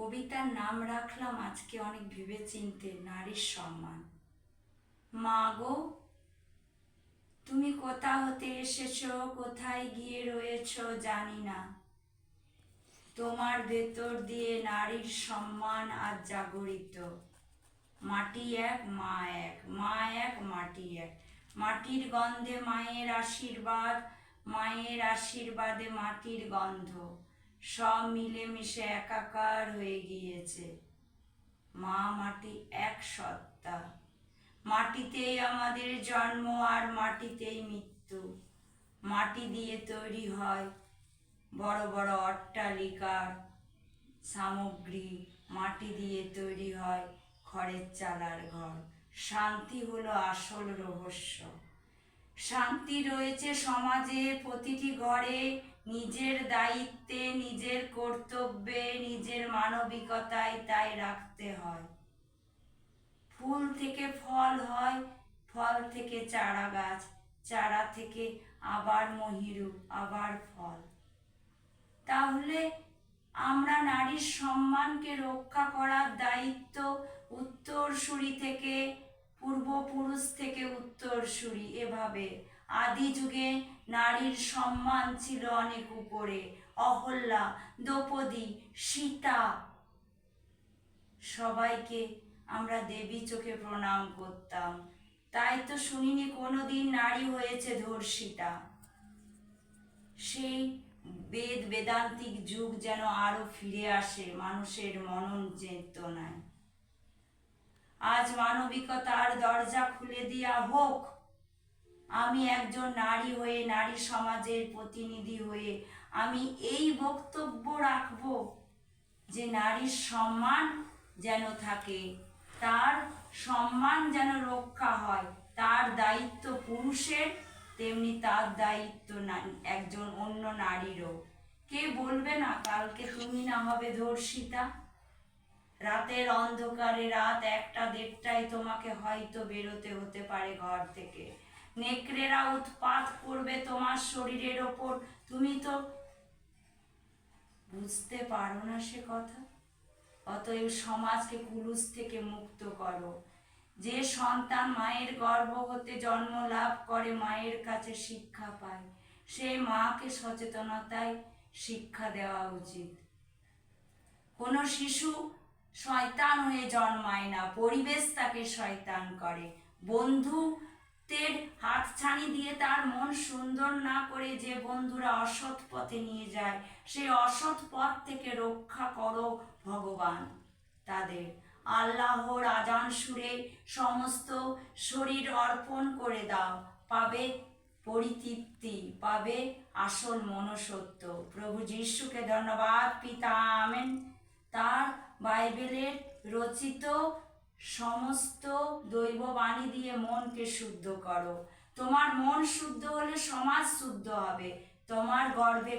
কবিতার নাম রাখলাম আজকে অনেক ভেবে চিনতে নারীর সম্মান। মা গো, তুমি কোথা হতে এসেছ, কোথায় গিয়ে রয়েছো জানি না। তোমার ভেতর দিয়ে নারীর সম্মান আজ জাগরিত। মাটি এক, মা এক মা এক, মাটি এক। মাটির গন্ধে মায়ের আশীর্বাদ, মায়ের আশীর্বাদে মাটির গন্ধ। সব মিলেমিশে একাকার হয়ে গিয়েছে। মা মাটি এক সত্তা। মাটিতেই আমাদের জন্ম আর মাটিতেই মৃত্যু। মাটি দিয়ে তৈরি হয় বড় বড় অট্টালিকার সামগ্রী। মাটি দিয়ে তৈরি হয় খড়ের চালার ঘর। শান্তি হলো আসল রহস্য। শান্তি রয়েছে সমাজে, প্রতিটি ঘরে নিজের দায়িত্বে, নিজের কর্তব্যে, নিজের মানবিকতায় তাই রাখতে হয়। ফুল থেকে ফল হয়, ফল থেকে চারা গাছ, চারা থেকে আবার মহিরু, আবার ফল। তাহলে আমরা নারীর সম্মানকে রক্ষা করার দায়িত্ব উত্তরসূরি থেকে পূর্বপুরুষ থেকে উত্তরসূরি এভাবে। আদি যুগে নারীর সম্মান ছিল অনেক উপরে। অহল্যা, দ্রৌপদী, সীতা সবাইকে আমরা দেবী চোখে প্রণাম করতাম। তাই তো শুনিনি কোনোদিন নারী হয়েছে ধর্ষিতা সেই বেদ বেদান্তিক যুগ যেন আরও ফিরে আসে, মানুষের মনন চেতনায়। আজ মানবিকতার দরজা খুলে দেওয়া হোক। আমি একজন নারী হয়ে নারী সমাজের প্রতিনিধি হয়ে আমি এই বক্তব্য রাখব যে নারীর সম্মান যেন থাকে, তার সম্মান যেন রক্ষা হয়, তার দায়িত্ব পুরুষের, তেমনি তার দায়িত্ব একজন অন্য নারীরও। কে বলবে না কালকে তুমি না হবে ধর্ষিতা? রাতের অন্ধকারে রাত একটা দেড়টায় তোমাকে হয়তো বেরোতে হতে পারে ঘর থেকে। নেকড়েরা উৎপাত করবে তোমার শরীরের ওপর। তুমি তো বুঝতে পারো না সে কথা। অতএব সমাজকে কুলুস থেকে মুক্ত করো। যে সন্তান মায়ের গর্ভ হতে জন্ম লাভ করে, মায়ের কাছে শিক্ষা পায়। সে মাকে সচেতনতায় শিক্ষা দেওয়া উচিত। কোনো শিশু শয়তান হয়ে জন্মায় না, পরিবেশ তাকে শয়তান করে। বন্ধুদের হাতছানি দিয়ে তার মন সুন্দর না করে যে বন্ধুরা অসৎ পথে নিয়ে যায় সেই অসৎ পথ থেকে রক্ষা করো ভগবান তাদের। আল্লাহর আজান সুরে সমস্ত শরীর অর্পণ করে দাও। পাবে পরিতৃপ্তি, পাবে আসল মনসত্য প্রভু যিশুকে ধন্যবাদ, পিতা, আমেন। তার বাইবেলের রচিত সমস্ত দৈববাণী দিয়ে মনকে শুদ্ধ করো। তোমার মন শুদ্ধ হলে সমাজ শুদ্ধ হবে। তোমার গর্ভে